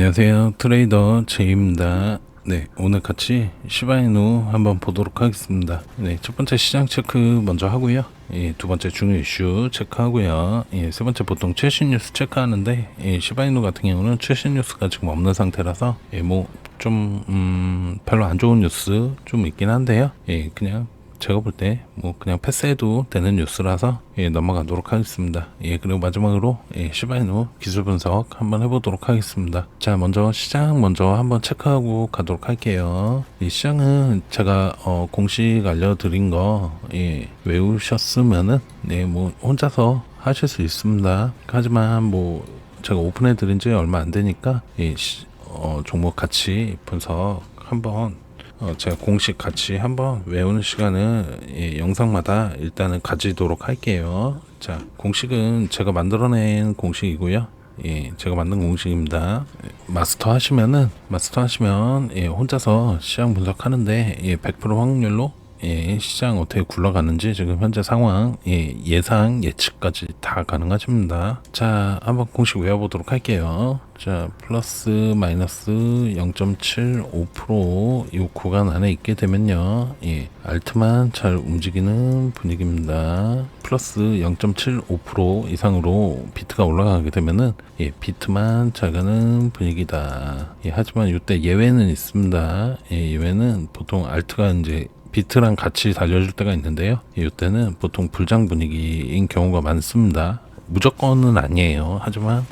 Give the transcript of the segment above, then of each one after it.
안녕하세요. 트레이더 제이입니다. 네, 오늘 같이 시바이누 한번 보도록 하겠습니다. 네, 첫 번째 시장 체크 먼저 하고요. 예, 두 번째 중요 이슈 체크하고요. 예, 세 번째 보통 최신 뉴스 체크하는데 예, 시바이누 같은 경우는 최신 뉴스가 지금 없는 상태라서 예, 뭐좀 음, 별로 안 좋은 뉴스 좀 있긴 한데요. 예, 그냥 제가 볼 때 뭐 그냥 패스해도 되는 뉴스라서 예, 넘어가도록 하겠습니다. 예, 그리고 마지막으로 예, 시바이누 기술 분석 한번 해보도록 하겠습니다. 자, 먼저 시장 먼저 한번 체크하고 가도록 할게요. 이 시장은 제가 어, 공식 알려드린 거 예, 외우셨으면은 네, 뭐 혼자서 하실 수 있습니다. 하지만 뭐 제가 오픈해 드린 지 얼마 안 되니까 예, 시, 어, 종목 같이 분석 한번 어, 제가 공식 같이 한번 외우는 시간을 예, 영상마다 일단은 가지도록 할게요. 자, 공식은 제가 만들어낸 공식이고요. 예, 제가 만든 공식입니다. 마스터 하시면은 마스터 하시면 예, 혼자서 시장 분석하는데 예, 100% 확률로 예, 시장 어떻게 굴러가는지 지금 현재 상황 예, 예상 예측까지 다 가능하십니다. 자, 한번 공식 외워보도록 할게요. 자, 플러스 마이너스 0.75%이 구간 안에 있게 되면요. 예, 알트만 잘 움직이는 분위기입니다. 플러스 0.75% 이상으로 비트가 올라가게 되면은 예, 비트만 잘 가는 분위기다. 예, 하지만 이때 예외는 있습니다. 예, 예외는 보통 알트가 이제 비트랑 같이 달려줄 때가 있는데요. 예, 이때는 보통 불장 분위기인 경우가 많습니다. 무조건은 아니에요. 하지만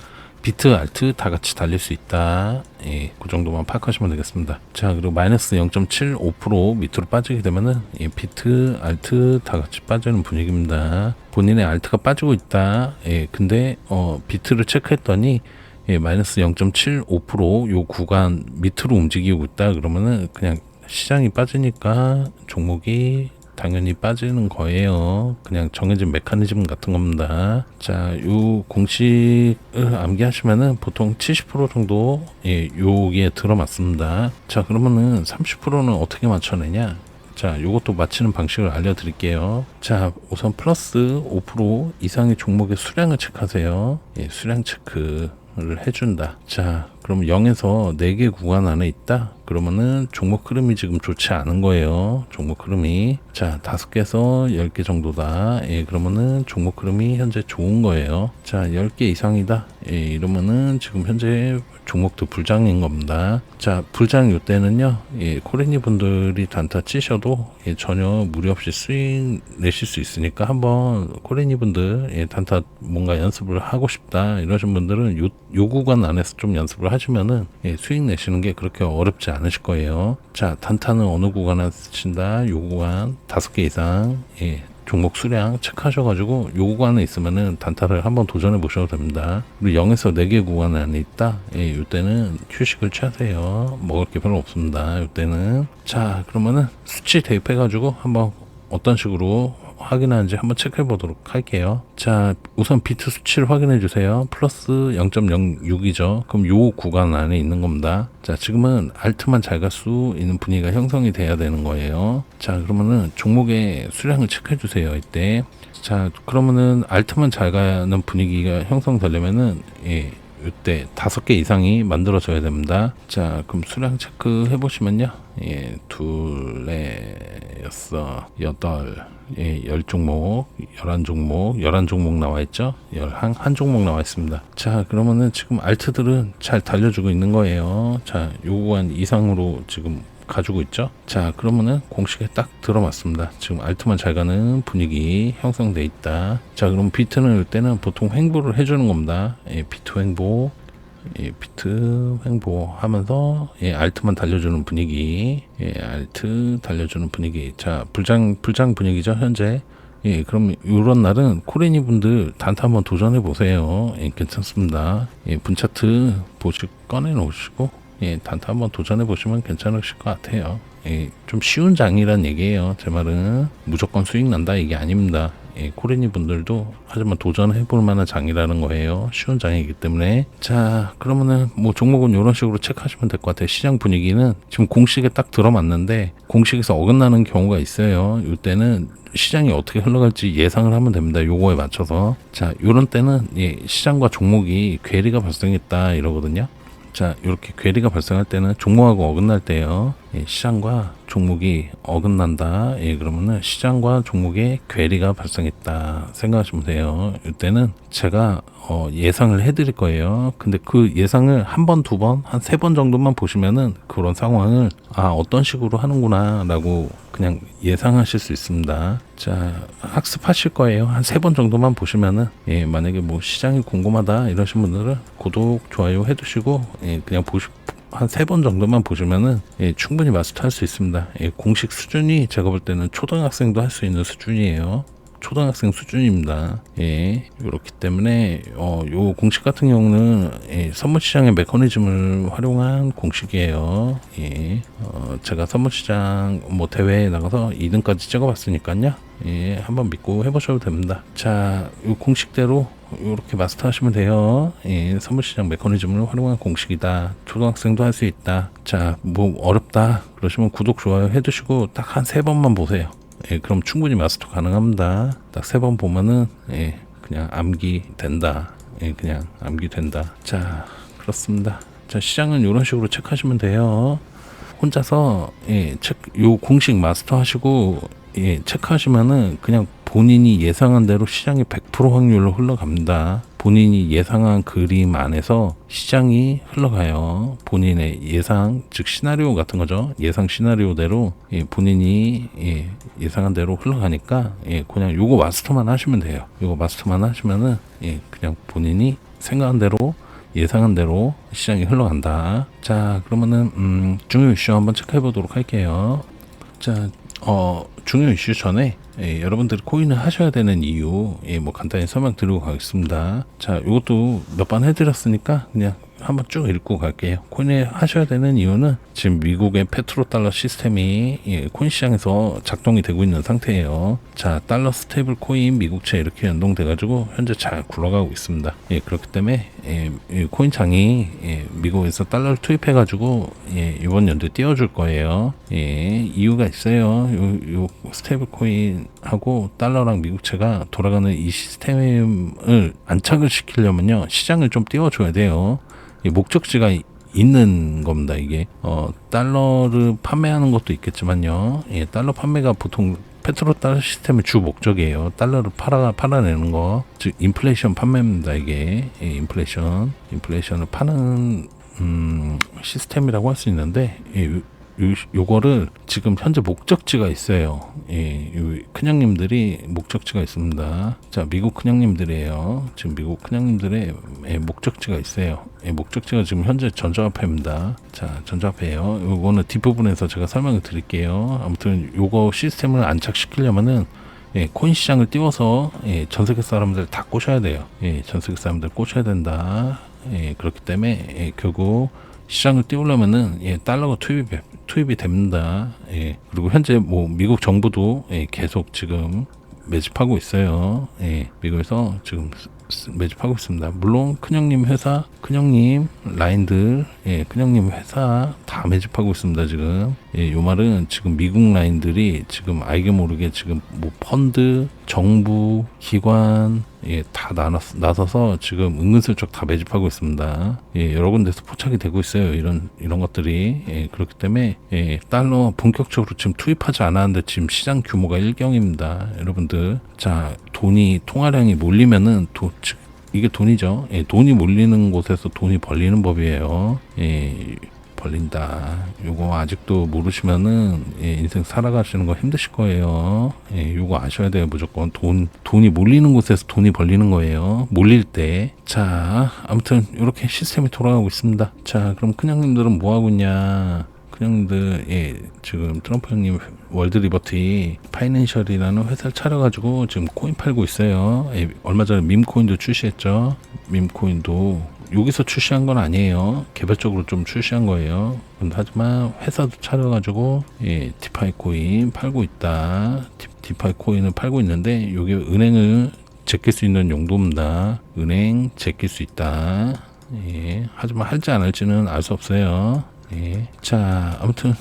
비트, 알트 다 같이 달릴 수 있다. 예, 그 정도만 파악하시면 되겠습니다. 자, 그리고 마이너스 0.75% 밑으로 빠지게 되면은 예, 비트, 알트 다 같이 빠지는 분위기입니다. 본인의 알트가 빠지고 있다. 예, 근데 어, 비트를 체크했더니 예, 마이너스 0.75%요 구간 밑으로 움직이고 있다. 그러면은 그냥 시장이 빠지니까 종목이 당연히 빠지는 거예요. 그냥 정해진 메커니즘 같은 겁니다. 자, 요 공식을 암기하시면은 보통 70% 정도 예, 여기에 들어맞습니다. 자, 그러면은 30%는 어떻게 맞춰내냐? 자, 요것도 맞히는 방식을 알려드릴게요. 자, 우선 플러스 5% 이상의 종목의 수량을 체크하세요. 예, 수량 체크를 해준다. 자, 그럼 0에서 4개 구간 안에 있다? 그러면은 종목 흐름이 지금 좋지 않은 거예요. 종목 흐름이. 자, 5개에서 10개 정도다. 예, 그러면은 종목 흐름이 현재 좋은 거예요. 자, 10개 이상이다. 예, 이러면은 지금 현재 종목도 불장인 겁니다. 자, 불장 요때는요, 예, 코레니 분들이 단타 치셔도 예, 전혀 무리 없이 수익 내실 수 있으니까 한번 코레니 분들 예, 단타 뭔가 연습을 하고 싶다 이러신 분들은 요, 요 구간 안에서 좀 연습을 하시면은 예, 수익 내시는 게 그렇게 어렵지 않으실 거예요. 자, 단타는 어느 구간에 쓰신다? 요 구간 다섯 개 이상 예, 종목 수량 체크하셔가지고 요 구간에 있으면은 단타를 한번 도전해 보셔도 됩니다. 그리고 0에서 4개 구간 안에 있다. 예, 요때는 휴식을 취하세요. 먹을 게 별로 없습니다. 요때는. 자, 그러면은 수치 대입해가지고 한번 어떤 식으로 확인하는지 한번 체크해 보도록 할게요. 자, 우선 비트 수치를 확인해 주세요. 플러스 0.06이죠. 그럼 요 구간 안에 있는 겁니다. 자, 지금은 알트만 잘 갈 수 있는 분위기가 형성이 돼야 되는 거예요. 자, 그러면은 종목의 수량을 체크해 주세요. 이때. 자, 그러면은 알트만 잘 가는 분위기가 형성되려면은 예, 이때 다섯 개 이상이 만들어져야 됩니다. 자, 그럼 수량 체크 해보시면요. 예, 둘, 넷, 여섯, 여덟, 예, 열 종목, 열한 종목, 열한 종목 나와 있죠? 열한, 한 종목 나와 있습니다. 자, 그러면은 지금 알트들은 잘 달려주고 있는 거예요. 자, 요구한 이상으로 지금 가지고 있죠. 자, 그러면은 공식에 딱 들어맞습니다. 지금 알트만 잘 가는 분위기 형성돼 있다. 자, 그럼 비트는 이때는 보통 횡보를 해주는 겁니다. 예, 비트 횡보, 예, 비트 횡보 하면서 예, 알트만 달려주는 분위기, 예, 알트 달려주는 분위기. 자, 불장 불장 분위기죠 현재. 예, 그럼 이런 날은 코레니 분들 단타 한번 도전해 보세요. 예, 괜찮습니다. 예, 분차트 보시 꺼내 놓으시고 예, 단타 한번 도전해 보시면 괜찮으실 것 같아요. 예, 좀 쉬운 장이란 얘기예요. 제 말은 무조건 수익 난다 이게 아닙니다. 예, 코레니 분들도 하지만 도전해 볼 만한 장이라는 거예요. 쉬운 장이기 때문에. 자, 그러면은 뭐 종목은 이런 식으로 체크하시면 될 것 같아요. 시장 분위기는 지금 공식에 딱 들어맞는데 공식에서 어긋나는 경우가 있어요. 이때는 시장이 어떻게 흘러갈지 예상을 하면 됩니다. 요거에 맞춰서. 자, 요런 때는 예, 시장과 종목이 괴리가 발생했다 이러거든요. 자, 이렇게 괴리가 발생할 때는 종목하고 어긋날 때요. 예, 시장과 종목이 어긋난다. 예, 그러면은 시장과 종목에 괴리가 발생했다. 생각하시면 돼요. 이때는 제가 어, 예상을 해드릴 거예요. 근데 그 예상을 한 번, 두 번, 한 세 번 정도만 보시면은 그런 상황을 아, 어떤 식으로 하는구나 라고 그냥 예상하실 수 있습니다. 자, 학습하실 거예요. 한 세 번 정도만 보시면은 예, 만약에 뭐 시장이 궁금하다 이러신 분들은 구독, 좋아요 해두시고 예, 그냥 보시 한 세 번 정도만 보시면은 예, 충분히 마스터할 수 있습니다. 예, 공식 수준이 제가 볼 때는 초등학생도 할 수 있는 수준이에요. 초등학생 수준입니다. 예, 그렇기 때문에 어, 요 공식 같은 경우는 예, 선물 시장의 메커니즘을 활용한 공식이에요. 예, 어, 제가 선물 시장 뭐 대회에 나가서 2등까지 찍어봤으니까요. 예, 한번 믿고 해보셔도 됩니다. 자, 요 공식대로 이렇게 마스터하시면 돼요. 예, 선물시장 메커니즘을 활용한 공식이다. 초등학생도 할 수 있다. 자, 뭐 어렵다 그러시면 구독 좋아요 해두시고 딱 한 세 번만 보세요. 예, 그럼 충분히 마스터 가능합니다. 딱 세 번 보면은 예, 그냥 암기 된다. 예, 그냥 암기 된다. 자, 그렇습니다. 자, 시장은 이런 식으로 체크하시면 돼요. 혼자서 예, 체크, 요 공식 마스터 하시고 예, 체크하시면은 그냥 본인이 예상한 대로 시장이 100% 확률로 흘러갑니다. 본인이 예상한 그림 안에서 시장이 흘러가요. 본인의 예상, 즉 시나리오 같은 거죠. 예상 시나리오대로 예, 본인이 예, 예상한 대로 흘러가니까 예, 그냥 요거 마스터만 하시면 돼요. 요거 마스터만 하시면은 예, 그냥 본인이 생각한 대로 예상한 대로 시장이 흘러간다. 자, 그러면은 음, 중요 이슈 한번 체크해 보도록 할게요. 자, 어, 중요 이슈 전에 예, 여러분들이 코인을 하셔야 되는 이유, 예, 뭐 간단히 설명 드리고 가겠습니다. 자, 이것도 몇 번 해드렸으니까 그냥 한번 쭉 읽고 갈게요. 코인을 하셔야 되는 이유는 지금 미국의 페트로 달러 시스템이 예, 코인 시장에서 작동이 되고 있는 상태예요. 자, 달러 스테이블 코인 미국채 이렇게 연동돼 가지고 현재 잘 굴러가고 있습니다. 예, 그렇기 때문에 예, 이 코인창이 예, 미국에서 달러를 투입해 가지고 예, 이번 연도에 띄워 줄 거예요. 예, 이유가 있어요. 요, 요 스테이블 코인하고 달러랑 미국채가 돌아가는 이 시스템을 안착을 시키려면요 시장을 좀 띄워 줘야 돼요. 이 목적 지가 이- 있는 겁니다 이게. 어 달러를 판매하는 것도 있겠지만요. 예 달러 판매가 보통 페트로 달러 시스템의 주 목적이에요. 달러를 팔아 팔아내는 거 즉 인플레이션 판매입니다 이게. 예, 인플레이션. 인플레이션을 파는 음 시스템이라고 할 수 있는데 예, 요, 요, 요거를 지금 현재 목적지가 있어요. 예, 요 큰형님들이 목적지가 있습니다. 자, 미국 큰형님들이에요. 지금 미국 큰형님들의 예, 목적지가 있어요. 예, 목적지가 지금 현재 전자화폐입니다. 자, 전자화폐예요. 요거는 뒷부분에서 제가 설명을 드릴게요. 아무튼 요거 시스템을 안착시키려면은 예, 코인 시장을 띄워서 예, 전 세계 사람들 다 꼬셔야 돼요. 예, 전 세계 사람들 꼬셔야 된다. 예, 그렇기 때문에 예, 결국 시장을 띄우려면은 예, 달러가 투입이 투입이 됩니다. 예, 그리고 현재 뭐 미국 정부도 예, 계속 지금 매집하고 있어요. 예, 미국에서 지금 매집하고 있습니다. 물론 큰형님 회사, 큰형님 라인들, 예, 큰형님 회사 다 매집하고 있습니다. 지금 예, 요 말은 지금 미국 라인들이 지금 알게 모르게 지금 뭐 펀드, 정부, 기관 예, 다 나눠, 나서서 지금 은근슬쩍 다 매집하고 있습니다. 예, 여러 군데서 포착이 되고 있어요. 이런, 이런 것들이. 예, 그렇기 때문에, 예, 달러 본격적으로 지금 투입하지 않았는데 지금 시장 규모가 일경입니다. 여러분들. 자, 돈이, 통화량이 몰리면은 도, 즉, 이게 돈이죠. 예, 돈이 몰리는 곳에서 돈이 벌리는 법이에요. 예, 벌린다. 요거 아직도 모르시면은 예, 인생 살아가시는 거 힘드실 거예요. 예, 요거 아셔야 돼요. 무조건 돈 돈이 몰리는 곳에서 돈이 벌리는 거예요. 몰릴 때. 자, 아무튼 이렇게 시스템이 돌아가고 있습니다. 자, 그럼 큰형님들은 뭐 하고 있냐? 큰형님들 예, 지금 트럼프 형님 월드 리버티 파이낸셜이라는 회사를 차려가지고 지금 코인 팔고 있어요. 예, 얼마 전에 밈코인도 출시했죠. 밈코인도 여기서 출시한 건 아니에요. 개별적으로 좀 출시한 거예요. 하지만 회사도 차려가지고 예, 디파이 코인 팔고 있다. 디, 디파이 코인을 팔고 있는데 이게 은행을 제낄 수 있는 용도입니다. 은행 제낄 수 있다. 예, 하지만 할지 안 할지는 알 수 없어요. 예. 자, 아무튼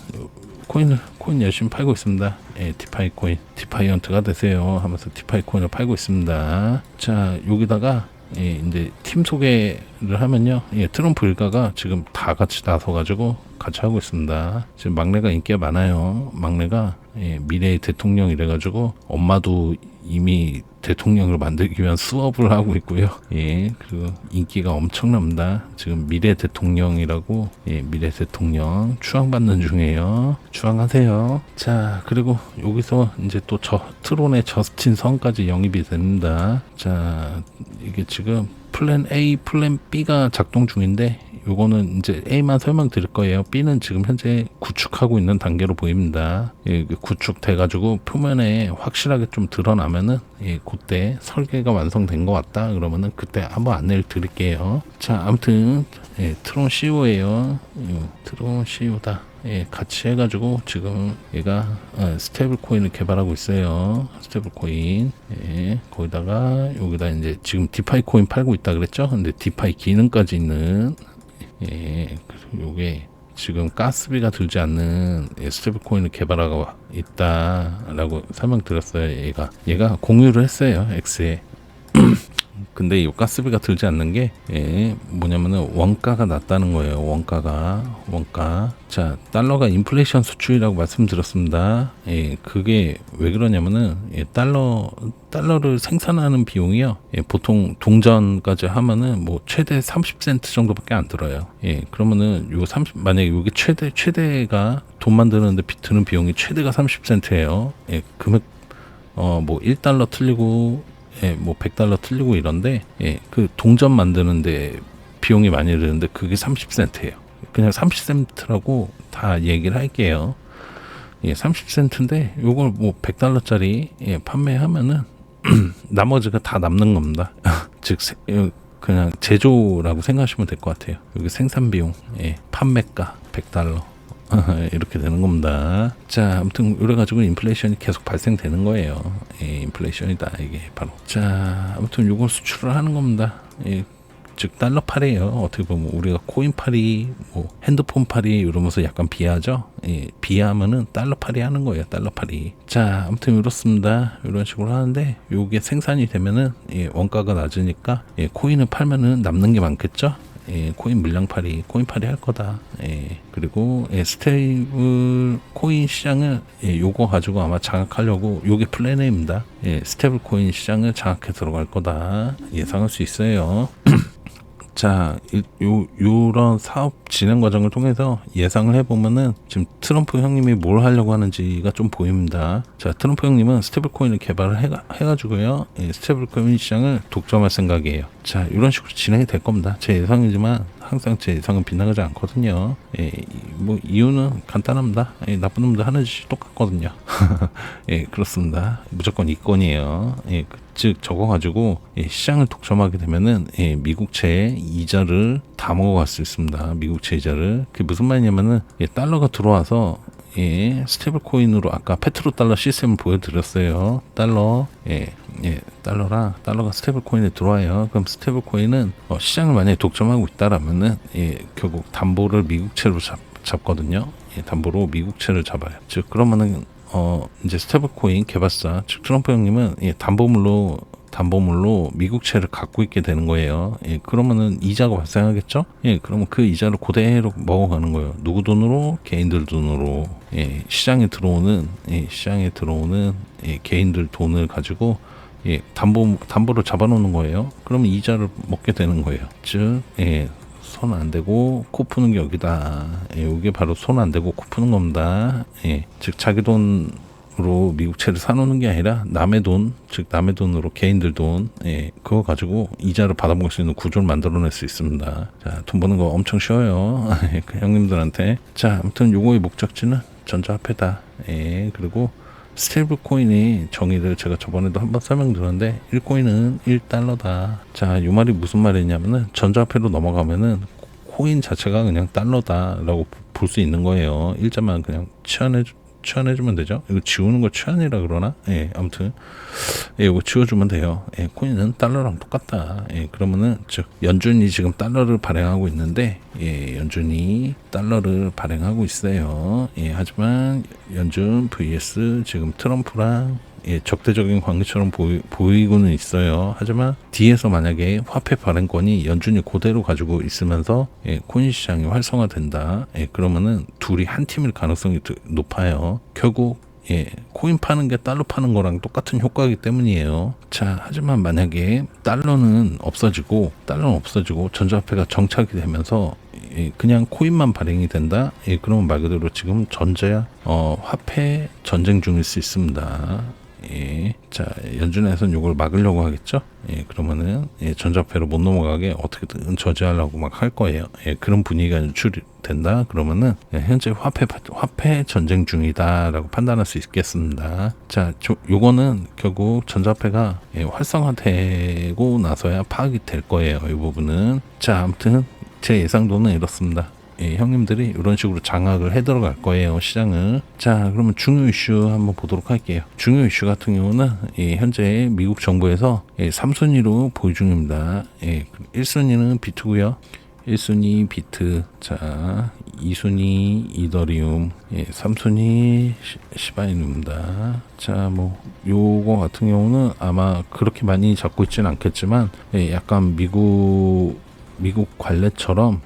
코인을 코인 열심히 팔고 있습니다. 예, 디파이 코인, 디파이언트가 되세요 하면서 디파이 코인을 팔고 있습니다. 자, 여기다가 예, 이제 팀 소개를 하면요. 예, 트럼프 일가가 지금 다 같이 나서가지고 같이 하고 있습니다. 지금 막내가 인기가 많아요. 막내가 예, 미래의 대통령 이래가지고 엄마도 이미 대통령을 만들기 위한 수업을 하고 있고요. 예, 그리고 인기가 엄청납니다. 지금 미래 대통령이라고 예, 미래 대통령 추앙받는 중이에요. 추앙하세요. 자, 그리고 여기서 이제 또 저 트론의 저스틴 성까지 영입이 됩니다. 자, 이게 지금 플랜 A, 플랜 B가 작동 중인데 요거는 이제 A만 설명드릴 거예요. B는 지금 현재 구축하고 있는 단계로 보입니다. 예, 그 구축돼가지고 표면에 확실하게 좀 드러나면은 예, 그때 설계가 완성된 것 같다. 그러면은 그때 한번 안내를 드릴게요. 자, 아무튼 예, 트론 CEO예요. 트론 CEO다. 예, 같이 해가지고 지금 얘가 어, 스테이블 코인을 개발하고 있어요. 스테이블 코인. 예, 거기다가 여기다 이제 지금 디파이 코인 팔고 있다 그랬죠? 근데 디파이 기능까지 있는 예, 요게 지금 가스비가 들지 않는 예, 스테이블 코인을 개발하고 있다라고 설명드렸어요. 얘가 얘가 공유를 했어요. X에. 근데 이 가스비가 들지 않는 게 예, 뭐냐면은 원가가 낮다는 거예요. 원가가 원가. 자 달러가 인플레이션 수출이라고 말씀드렸습니다. 예, 그게 왜 그러냐면은 예, 달러 달러를 생산하는 비용이요. 예, 보통 동전까지 하면은 뭐 최대 30센트 정도밖에 안 들어요. 예, 그러면은 요 30, 만약에 이게 최대 최대가 돈 만드는데 비- 드는 비용이 최대가 30센트예요. 예, 금액 어 뭐 1달러 틀리고 예, 뭐 100달러 틀리고 이런데 예, 그 동전 만드는데 비용이 많이 드는데 그게 30센트예요. 그냥 30센트라고 다 얘기를 할게요. 예, 30센트인데 요걸 뭐 100달러짜리 예, 판매하면은 나머지가 다 남는 겁니다. 즉 세- 예, 그냥 제조라고 생각하시면 될 것 같아요. 여기 생산 비용, 예, 판매가 100달러. 이렇게 되는 겁니다. 자, 아무튼 이래가지고 인플레이션이 계속 발생되는 거예요. 예, 인플레이션이다 이게 바로. 자, 아무튼 이걸 수출을 하는 겁니다. 예, 즉 달러 팔이에요. 어떻게 보면 우리가 코인 팔이, 뭐 핸드폰 팔이 이러면서 약간 비하죠. 예, 비하면은 달러 팔이 하는 거예요. 달러 팔이. 자, 아무튼 이렇습니다. 이런 식으로 하는데 요게 생산이 되면은 예, 원가가 낮으니까 예, 코인을 팔면은 남는 게 많겠죠. 예, 코인 물량팔이, 코인팔이 할 거다. 예, 그리고 예, 스테이블 코인 시장을 예, 요거 가지고 아마 장악하려고 요게 플랜 A입니다. 예, 스테이블 코인 시장을 장악해 들어갈 거다 예상할 수 있어요. 자, 이- 요, 요런 사업 진행 과정을 통해서 예상을 해보면은 지금 트럼프 형님이 뭘 하려고 하는지가 좀 보입니다. 자, 트럼프 형님은 스테이블 코인을 개발을 해가, 해가지고요. 예, 스테이블 코인 시장을 독점할 생각이에요. 자, 이런 식으로 진행이 될 겁니다. 제 예상이지만 항상 제 예상은 빗나가지 않거든요. 예, 이- 뭐 이유는 간단합니다. 예, 나쁜 놈들 하는 짓이 똑같거든요. 예, 그렇습니다. 무조건 이권이에요. 예, 그- 즉 저거 가지고 예, 시장을 독점하게 되면은 예, 미국채 이자를 다 먹어갈 수 있습니다. 미국채 이자를 그게 무슨 말이냐면은 예, 달러가 들어와서 예, 스테이블 코인으로 아까 페트로 달러 시스템을 보여드렸어요. 달러, 예, 예, 달러랑 달러가 스테이블 코인에 들어와요. 그럼 스테이블 코인은 어, 시장을 만약에 독점하고 있다라면은 예, 결국 담보를 미국채로 잡, 잡거든요. 예, 담보로 미국채를 잡아요. 즉 그러면은 어 이제 스테이블 코인 개발사 즉 트럼프 형님은 예, 담보물로 담보물로 미국채를 갖고 있게 되는 거예요. 예, 그러면은 이자가 발생하겠죠? 예, 그러면 그 이자를 그대로 먹어가는 거예요. 누구 돈으로? 개인들 돈으로. 예, 시장에 들어오는 예, 시장에 들어오는 예, 개인들 돈을 가지고 예, 담보 담보를 잡아놓는 거예요. 그러면 이자를 먹게 되는 거예요. 즉, 예, 손 안 대고 코 푸는 게 여기다. 예, 이게 바로 손 안 대고 코 푸는 겁니다. 예, 즉 자기 돈으로 미국채를 사놓는 게 아니라 남의 돈, 즉 남의 돈으로 개인들 돈, 예, 그거 가지고 이자를 받아먹을 수 있는 구조를 만들어낼 수 있습니다. 자, 돈 버는 거 엄청 쉬워요. 그 형님들한테. 자, 아무튼 요거의 목적지는 전자화폐다. 예, 그리고 스테이블 코인의 정의를 제가 저번에도 한번 설명드렸는데 1코인은 1달러다. 자, 이 말이 무슨 말이냐면은 전자화폐로 넘어가면은 코인 자체가 그냥 달러다라고 볼 수 있는 거예요. 일자만 그냥 치환해 치환해주면 되죠. 이거 지우는 거 치환이라 그러나? 예, 아무튼 예, 이거 지워주면 돼요. 예, 코인은 달러랑 똑같다. 예, 그러면은 즉 연준이 지금 달러를 발행하고 있는데 예, 연준이 달러를 발행하고 있어요. 예, 하지만 연준 vs 지금 트럼프랑 예, 적대적인 관계처럼 보이, 보이 고는 있어요. 하지만 뒤에서 만약에 화폐 발행권이 연준이 그대로 가지고 있으면서 예, 코인 시장이 활성화된다. 예, 그러면은 둘이 한 팀일 가능성이 드- 높아요. 결국 예, 코인 파는 게 달러 파는 거랑 똑같은 효과이기 때문이에요. 자, 하지만 만약에 달러는 없어지고 달러는 없어지고 전자화폐가 정착이 되면서 예, 그냥 코인만 발행이 된다. 예, 그러면 말 그대로 지금 전자 어, 화폐 전쟁 중일 수 있습니다. 예, 자 연준에서는 이걸 막으려고 하겠죠. 예, 그러면은 예, 전자화폐로 못 넘어가게 어떻게든 저지하려고 막 할 거예요. 예, 그런 분위기가 연출이 된다. 그러면은 예, 현재 화폐 화폐 전쟁 중이다라고 판단할 수 있겠습니다. 자, 저, 요거는 결국 전자화폐가 예, 활성화되고 나서야 파악이 될 거예요. 이 부분은 자, 아무튼 제 예상도는 이렇습니다. 예, 형님들이 이런 식으로 장악을 해 들어갈 거예요 시장을 자 그러면 중요 이슈 한번 보도록 할게요. 중요 이슈 같은 경우는 예, 현재 미국 정부에서 예, 3순위로 보유 중입니다. 예, 1순위는 비트고요. 1순위 비트. 자 2순위 이더리움. 예, 3순위 시- 시바이누입니다. 자 뭐 요거 같은 경우는 아마 그렇게 많이 잡고 있지는 않겠지만 예, 약간 미국 미국 관례처럼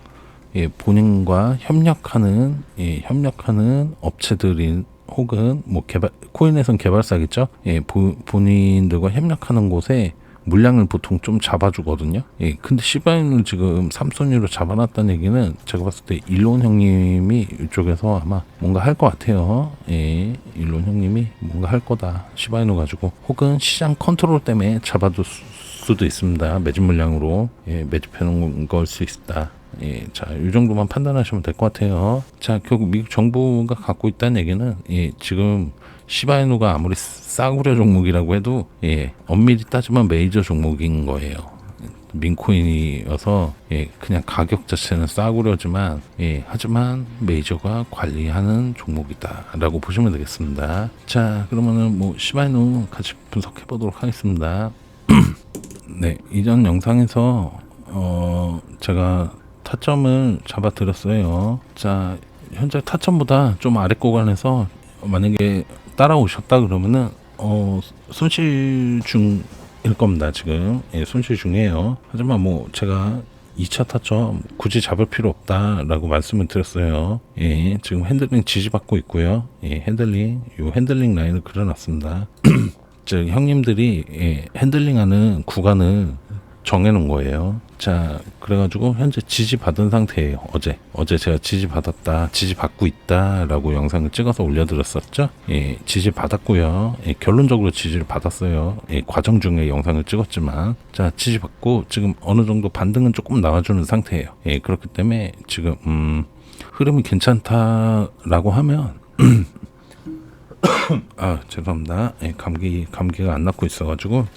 예, 본인과 협력하는 예, 협력하는 업체들인 혹은 뭐 개발 코인에선 개발사겠죠. 예, 보, 본인들과 협력하는 곳에 물량을 보통 좀 잡아주거든요. 예, 근데 시바인을 지금 삼손이로 잡아놨다는 얘기는 제가 봤을 때 일론 형님이 이쪽에서 아마 뭔가 할 것 같아요. 예, 일론 형님이 뭔가 할 거다. 시바인을 가지고 혹은 시장 컨트롤 때문에 잡아둘 수- 수도 있습니다. 매집 물량으로 예, 매집해 놓은 걸 수 있다. 예, 자, 이 정도만 판단하시면 될 것 같아요. 자, 결국 미국 정부가 갖고 있다는 얘기는 예, 지금 시바이누가 아무리 싸구려 종목이라고 해도 예, 엄밀히 따지면 메이저 종목인 거예요. 민코인이어서 예, 그냥 가격 자체는 싸구려지만 예, 하지만 메이저가 관리하는 종목이다라고 보시면 되겠습니다. 자, 그러면은 뭐 시바이누 같이 분석해 보도록 하겠습니다. 네, 이전 영상에서 어 제가 타점을 잡아 드렸어요. 자, 현재 타점보다 좀 아래 구간에서 만약에 따라오셨다 그러면은 어 손실 중일 겁니다. 지금 예, 손실 중이에요. 하지만 뭐 제가 2차 타점 굳이 잡을 필요 없다라고 말씀을 드렸어요. 예, 지금 핸들링 지지받고 있고요. 예, 핸들링 요 핸들링 라인을 그려놨습니다. 즉 형님들이 예, 핸들링하는 구간을 정해놓은 거예요. 자, 그래가지고 현재 지지 받은 상태예요. 어제 어제 제가 지지 받았다, 지지 받고 있다 라고 영상을 찍어서 올려드렸었죠. 예, 지지 받았고요. 예, 결론적으로 지지를 받았어요. 예, 과정 중에 영상을 찍었지만 자, 지지 받고 지금 어느 정도 반등은 조금 나와주는 상태예요. 예, 그렇기 때문에 지금 음, 흐름이 괜찮다라고 하면 아 죄송합니다. 예, 감기 감기가 안 낫고 있어가지고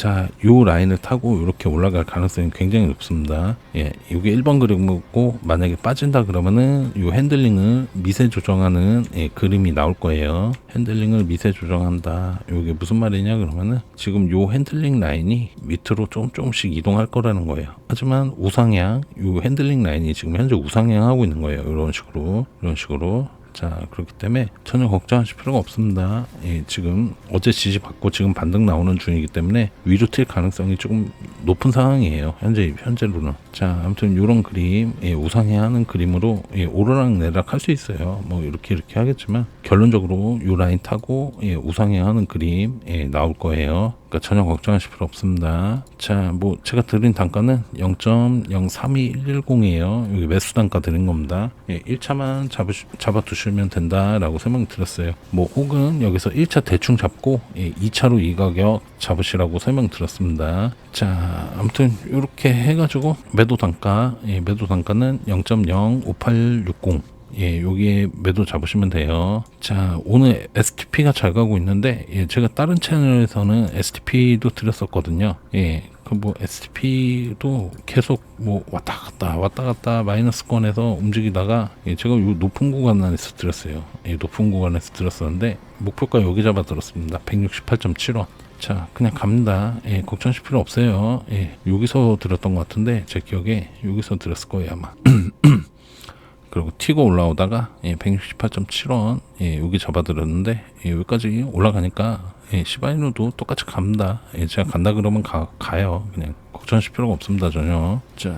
자, 요 라인을 타고 이렇게 올라갈 가능성이 굉장히 높습니다. 예, 이게 1번 그림이고 만약에 빠진다 그러면은 요 핸들링을 미세 조정하는 예, 그림이 나올 거예요. 핸들링을 미세 조정한다. 요게 무슨 말이냐 그러면은 지금 요 핸들링 라인이 밑으로 조금 조금씩 이동할 거라는 거예요. 하지만 우상향, 요 핸들링 라인이 지금 현재 우상향 하고 있는 거예요. 이런 식으로, 이런 식으로. 자 그렇기 때문에 전혀 걱정하실 필요가 없습니다. 예, 지금 어제 지지 받고 지금 반등 나오는 중이기 때문에 위로 튈 가능성이 조금 높은 상황이에요. 현재 현재로는. 자 아무튼 이런 그림 예, 우상해하는 그림으로 예, 오르락 내리락 할 수 있어요. 뭐 이렇게 이렇게 하겠지만 결론적으로 요 라인 타고 예, 우상해하는 그림 예, 나올 거예요. 그러니까 전혀 걱정하실 필요 없습니다. 자, 뭐 제가 드린 단가는 0.032110이에요. 여기 매수 단가 드린 겁니다. 예, 1차만 잡으 잡아 두시 면 된다라고 설명드렸어요. 뭐 혹은 여기서 1차 대충 잡고 예, 2차로 이 가격 잡으시라고 설명드렸습니다. 자, 아무튼 이렇게 해가지고 매도 단가, 예, 매도 단가는 0.05860. 예, 여기에 매도 잡으시면 돼요. 자, 오늘 STP가 잘 가고 있는데, 예, 제가 다른 채널에서는 STP도 드렸었거든요. 예, 그 뭐 STP도 계속 뭐 왔다 갔다 왔다 갔다 마이너스권에서 움직이다가 예, 제가 요 높은 구간에서 드렸어요. 예, 높은 구간에서 드렸었는데 목표가 여기 잡아 들었습니다. 168.7원. 자, 그냥 갑니다. 예, 걱정하실 필요 없어요. 예, 여기서 들었던 것 같은데 제 기억에 여기서 들었을 거예요 아마. 그리고 튀고 올라오다가 예, 168.7원 예, 여기 잡아들었는데 예, 여기까지 올라가니까 예, 시바이누도 똑같이 갑니다. 예, 제가 간다 그러면 가, 가요. 그냥 걱정하실 필요가 없습니다 전혀. 자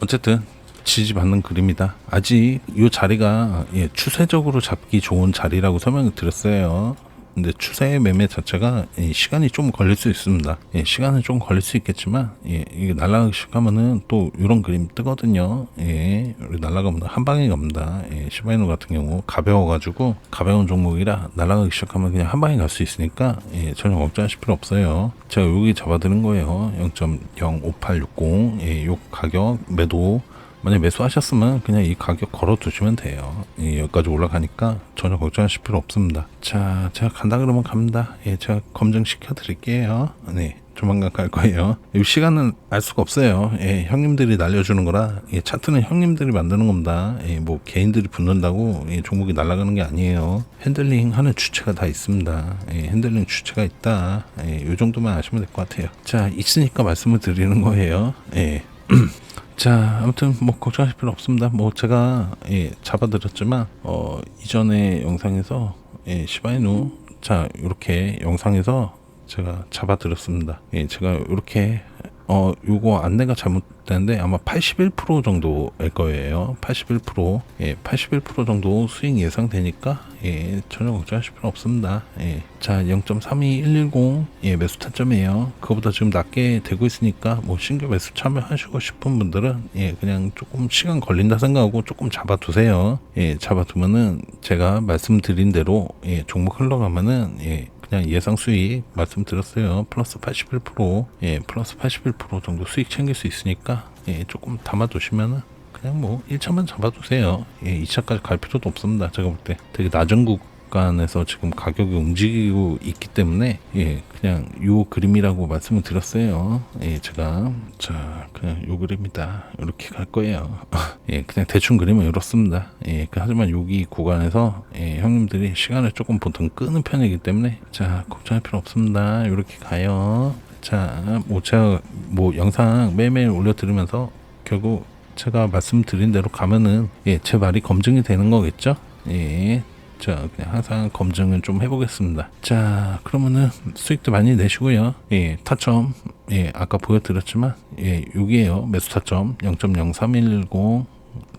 어쨌든 지지받는 그림이다. 아직 이 자리가 예, 추세적으로 잡기 좋은 자리라고 설명을 드렸어요. 근데 추세 매매 자체가 예, 시간이 좀 걸릴 수 있습니다. 예, 시간은 좀 걸릴 수 있겠지만 예, 이게 날아가기 시작하면은 또 이런 그림 뜨거든요. 예, 우리 날아가면 한 방에 갑니다. 예, 시바이노 같은 경우 가벼워가지고 가벼운 종목이라 날아가기 시작하면 그냥 한 방에 갈 수 있으니까 예, 전혀 걱정하실 필요 없어요. 제가 여기 잡아드는 거예요. 0.05860 예, 요 가격 매도 만약 매수하셨으면 그냥 이 가격 걸어 두시면 돼요. 예, 여기까지 올라가니까 전혀 걱정하실 필요 없습니다. 자, 제가 간다 그러면 갑니다. 예, 제가 검증시켜 드릴게요. 네. 조만간 갈 거예요. 이 시간은 알 수가 없어요. 예, 형님들이 날려주는 거라, 예, 차트는 형님들이 만드는 겁니다. 예, 뭐, 개인들이 붙는다고, 예, 종목이 날아가는 게 아니에요. 핸들링 하는 주체가 다 있습니다. 예, 핸들링 주체가 있다. 예, 요 정도만 아시면 될 것 같아요. 자, 있으니까 말씀을 드리는 거예요. 예. 자, 아무튼 뭐 걱정하실 필요 없습니다. 뭐 제가 예, 잡아드렸지만 어 이전에 영상에서 예, 시바이누 자 이렇게 영상에서 제가 잡아드렸습니다. 예, 제가 이렇게 어 요거 안내가 잘못되는데 아마 81% 정도일 거예요. 81% 예, 81% 정도 수익 예상되니까 예, 전혀 걱정하실 필요 없습니다. 예. 자, 0.32110 예, 매수 타점이에요. 그거보다 지금 낮게 되고 있으니까 뭐 신규 매수 참여하시고 싶은 분들은 예, 그냥 조금 시간 걸린다 생각하고 조금 잡아 두세요. 예, 잡아 두면은 제가 말씀드린 대로 예, 종목 흘러가면은 예, 그냥 예상 수익 말씀드렸어요. 플러스 81% 예, 플러스 81% 정도 수익 챙길 수 있으니까 예, 조금 담아두시면은 그냥 뭐 1차만 잡아두세요. 예, 2차까지 갈 필요도 없습니다. 제가 볼 때 되게 낮은 구간에서 지금 가격이 움직이고 있기 때문에 예, 그냥 요 그림이라고 말씀을 드렸어요. 예, 제가 자 그냥 요 그림이다 이렇게 갈 거예요. 예, 그냥 대충 그림은 이렇습니다. 예, 그 하지만 여기 구간에서 예, 형님들이 시간을 조금 보통 끄는 편이기 때문에 자 걱정할 필요 없습니다. 이렇게 가요. 자, 뭐 제가 뭐 영상 매일매일 올려드리면서 결국 제가 말씀드린 대로 가면은 예, 제 말이 검증이 되는 거겠죠? 예. 자, 그냥 항상 검증을 좀 해보겠습니다. 자, 그러면은 수익도 많이 내시고요. 예, 타점, 예, 아까 보여드렸지만, 예, 여기에요. 매수 타점 0.0310.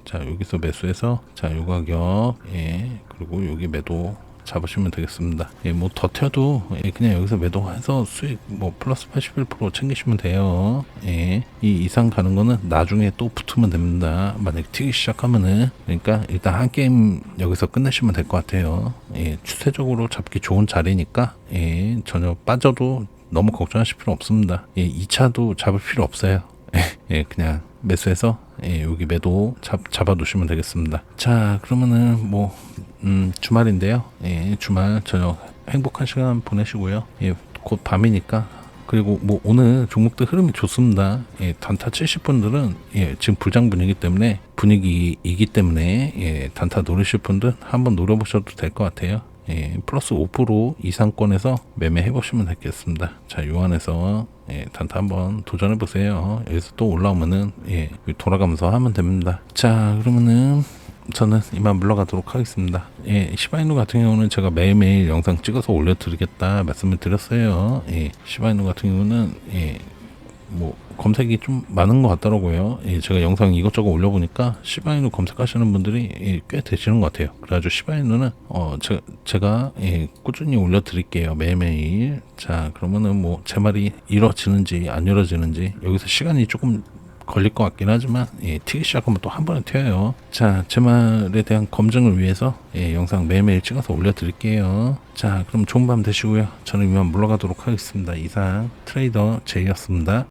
자, 여기서 매수해서, 자, 요 가격, 예, 그리고 여기 매도 잡으시면 되겠습니다. 예, 뭐더 튀어도 예, 그냥 여기서 매도해서 수익 뭐 플러스 81% 챙기시면 돼요. 예, 이 이상 가는 거는 나중에 또 붙으면 됩니다. 만약에 튀기 시작하면은 그러니까 일단 한 게임 여기서 끝내시면 될 것 같아요. 예, 추세적으로 잡기 좋은 자리니까 예, 전혀 빠져도 너무 걱정하실 필요 없습니다. 예, 2차도 잡을 필요 없어요. 예, 그냥 매수해서 예, 여기 매도 잡, 잡아두시면 되겠습니다. 자, 그러면은 뭐 음, 주말인데요. 예, 주말 저녁 행복한 시간 보내시고요. 예, 곧 밤이니까 그리고 뭐 오늘 종목들 흐름이 좋습니다. 예, 단타 70분들은 예, 지금 불장 분위기 때문에 분위기이기 때문에 예, 단타 노리실 분들 한번 노려보셔도 될 것 같아요. 예, 플러스 5% 이상권에서 매매해 보시면 되겠습니다. 자, 요 안에서 예, 단타 한번 도전해 보세요. 여기서 또 올라오면은 예, 돌아가면서 하면 됩니다. 자, 그러면은 저는 이만 물러가도록 하겠습니다. 예, 시바이누 같은 경우는 제가 매일매일 영상 찍어서 올려드리겠다 말씀을 드렸어요. 예, 시바이누 같은 경우는 예, 뭐 검색이 좀 많은 것 같더라고요. 예, 제가 영상 이것저것 올려보니까 시바이누 검색하시는 분들이 예, 꽤 되시는 것 같아요. 그래가지고 시바이누는 어 제, 제가 예, 꾸준히 올려드릴게요 매일매일. 자 그러면은 뭐 제 말이 이루어지는지 안 이루어지는지 여기서 시간이 조금 걸릴 것 같긴 하지만 예, 튀기 시작하면 또 한 번에 튀어요. 자, 제 말에 대한 검증을 위해서 예, 영상 매일매일 찍어서 올려드릴게요. 자, 그럼 좋은 밤 되시고요. 저는 이만 물러가도록 하겠습니다. 이상 트레이더 제이였습니다.